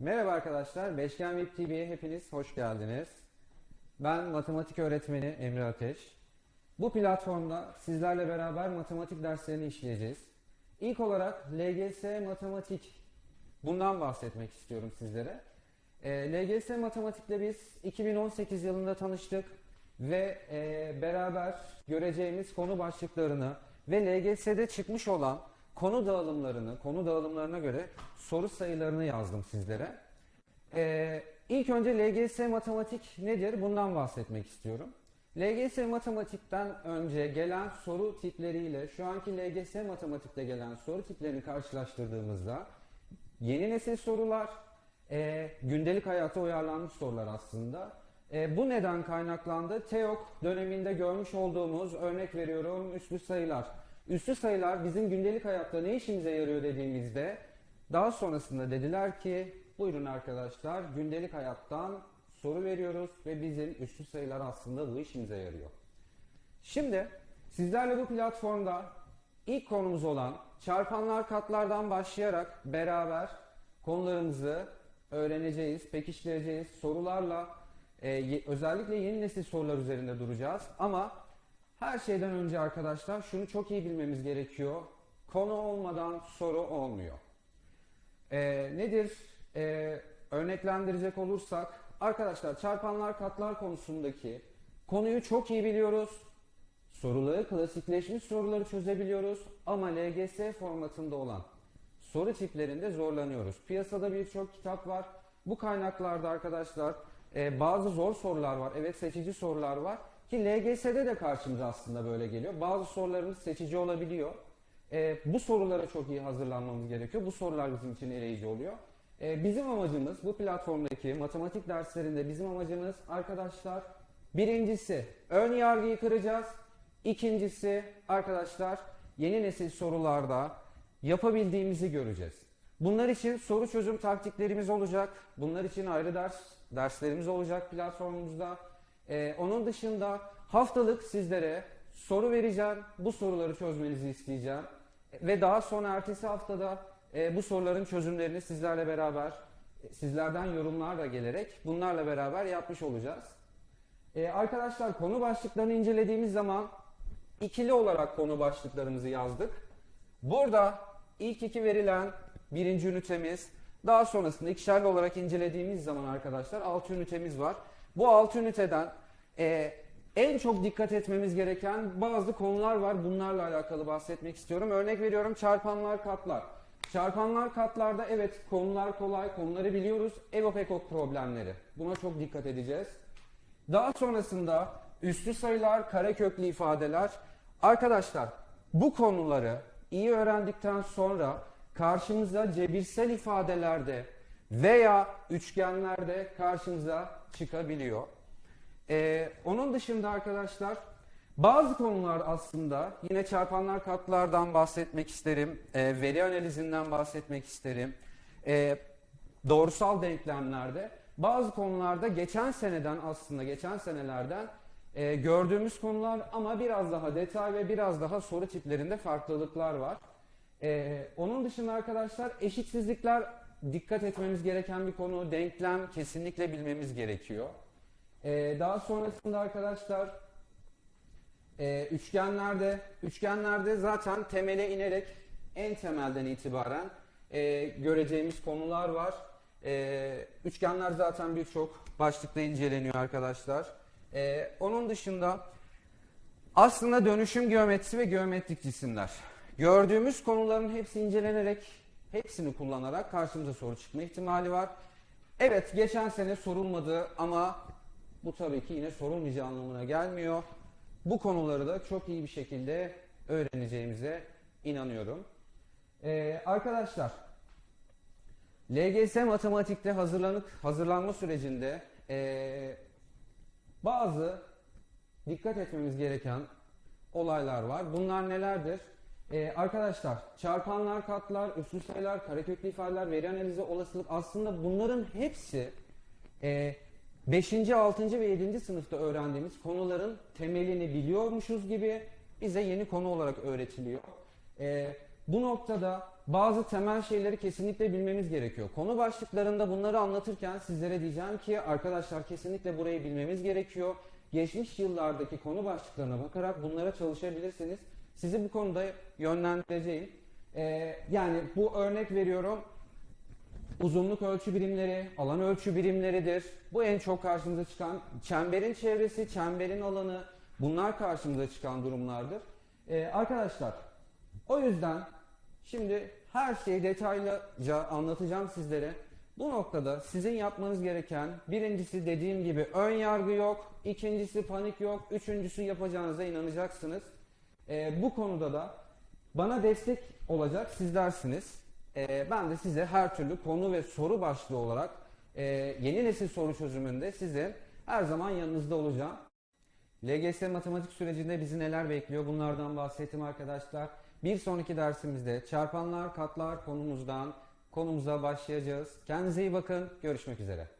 Merhaba arkadaşlar, Beşgen Web TV'ye hepiniz hoş geldiniz. Ben matematik öğretmeni Emre Ateş. Bu platformda sizlerle beraber matematik derslerini işleyeceğiz. İlk olarak LGS Matematik, bundan bahsetmek istiyorum sizlere. E, LGS Matematik'le biz 2018 yılında tanıştık ve e, beraber göreceğimiz konu başlıklarını ve LGS'de çıkmış olan konu dağılımlarını, konu dağılımlarına göre soru sayılarını yazdım sizlere. Ee, ilk önce LGS matematik nedir? Bundan bahsetmek istiyorum. LGS matematikten önce gelen soru tipleriyle şu anki LGS matematikte gelen soru tiplerini karşılaştırdığımızda yeni nesil sorular, e, gündelik hayata uyarlanmış sorular aslında. E, bu neden kaynaklandı? TEOK döneminde görmüş olduğumuz örnek veriyorum üslü sayılar. Üslü sayılar bizim gündelik hayatta ne işimize yarıyor dediğimizde daha sonrasında dediler ki buyurun arkadaşlar gündelik hayattan soru veriyoruz ve bizim üslü sayılar aslında bu işimize yarıyor. Şimdi sizlerle bu platformda ilk konumuz olan çarpanlar katlardan başlayarak beraber konularımızı öğreneceğiz, pekiştireceğiz. Sorularla e, özellikle yeni nesil sorular üzerinde duracağız. Ama her şeyden önce arkadaşlar şunu çok iyi bilmemiz gerekiyor. Konu olmadan soru olmuyor. Ee, nedir? Ee, örneklendirecek olursak arkadaşlar çarpanlar katlar konusundaki konuyu çok iyi biliyoruz. Soruları klasikleşmiş soruları çözebiliyoruz ama LGS formatında olan soru tiplerinde zorlanıyoruz. Piyasada birçok kitap var. Bu kaynaklarda arkadaşlar e, bazı zor sorular var. Evet seçici sorular var. Ki LGS'de de karşımıza aslında böyle geliyor. Bazı sorularımız seçici olabiliyor. E, bu sorulara çok iyi hazırlanmamız gerekiyor. Bu sorular bizim için eleyici oluyor. E, bizim amacımız bu platformdaki matematik derslerinde bizim amacımız arkadaşlar birincisi ön yargıyı kıracağız. İkincisi arkadaşlar yeni nesil sorularda yapabildiğimizi göreceğiz. Bunlar için soru çözüm taktiklerimiz olacak. Bunlar için ayrı ders derslerimiz olacak platformumuzda. Ee, onun dışında haftalık sizlere soru vereceğim. Bu soruları çözmenizi isteyeceğim. Ve daha sonra ertesi haftada e, bu soruların çözümlerini sizlerle beraber e, sizlerden yorumlarla gelerek bunlarla beraber yapmış olacağız. Ee, arkadaşlar konu başlıklarını incelediğimiz zaman ikili olarak konu başlıklarımızı yazdık. Burada ilk iki verilen birinci ünitemiz, daha sonrasında ikişerli olarak incelediğimiz zaman arkadaşlar altı ünitemiz var. Bu altı üniteden e, en çok dikkat etmemiz gereken bazı konular var. Bunlarla alakalı bahsetmek istiyorum. Örnek veriyorum çarpanlar katlar. Çarpanlar katlarda evet konular kolay, konuları biliyoruz. EVOP ekok problemleri. Buna çok dikkat edeceğiz. Daha sonrasında üslü sayılar, kareköklü ifadeler. Arkadaşlar bu konuları iyi öğrendikten sonra karşımıza cebirsel ifadelerde veya üçgenlerde karşımıza çıkabiliyor. Ee, onun dışında arkadaşlar bazı konular aslında yine çarpanlar katlardan bahsetmek isterim, e, veri analizinden bahsetmek isterim. E, doğrusal denklemlerde bazı konularda geçen seneden aslında geçen senelerden e, gördüğümüz konular ama biraz daha detay ve biraz daha soru tiplerinde farklılıklar var. E, onun dışında arkadaşlar eşitsizlikler dikkat etmemiz gereken bir konu. Denklem kesinlikle bilmemiz gerekiyor. E, daha sonrasında arkadaşlar e, üçgenlerde üçgenlerde zaten temele inerek en temelden itibaren e, göreceğimiz konular var. E, üçgenler zaten birçok başlıkta inceleniyor arkadaşlar. E, onun dışında aslında dönüşüm geometrisi ve geometrik cisimler. Gördüğümüz konuların hepsi incelenerek, hepsini kullanarak karşımıza soru çıkma ihtimali var. Evet geçen sene sorulmadı ama bu tabii ki yine sorulmayacağı anlamına gelmiyor. Bu konuları da çok iyi bir şekilde öğreneceğimize inanıyorum. Ee, arkadaşlar, LGS matematikte hazırlanıp hazırlanma sürecinde ee, bazı dikkat etmemiz gereken olaylar var. Bunlar nelerdir? Ee, arkadaşlar, çarpanlar, katlar, üslü sayılar, kareköklü ifadeler, veri analizi, olasılık aslında bunların hepsi e, 5. 6. ve 7. sınıfta öğrendiğimiz konuların temelini biliyormuşuz gibi bize yeni konu olarak öğretiliyor. Ee, bu noktada bazı temel şeyleri kesinlikle bilmemiz gerekiyor. Konu başlıklarında bunları anlatırken sizlere diyeceğim ki arkadaşlar kesinlikle burayı bilmemiz gerekiyor. Geçmiş yıllardaki konu başlıklarına bakarak bunlara çalışabilirsiniz. Sizi bu konuda yönlendireceğim. Ee, yani bu örnek veriyorum uzunluk ölçü birimleri, alan ölçü birimleridir. Bu en çok karşımıza çıkan çemberin çevresi, çemberin alanı bunlar karşımıza çıkan durumlardır. Ee, arkadaşlar o yüzden şimdi her şeyi detaylıca anlatacağım sizlere. Bu noktada sizin yapmanız gereken birincisi dediğim gibi ön yargı yok, ikincisi panik yok, üçüncüsü yapacağınıza inanacaksınız. Ee, bu konuda da bana destek olacak sizlersiniz. Ee, ben de size her türlü konu ve soru başlığı olarak e, yeni nesil soru çözümünde sizin her zaman yanınızda olacağım. LGS matematik sürecinde bizi neler bekliyor bunlardan bahsettim arkadaşlar. Bir sonraki dersimizde çarpanlar katlar konumuzdan konumuza başlayacağız. Kendinize iyi bakın. Görüşmek üzere.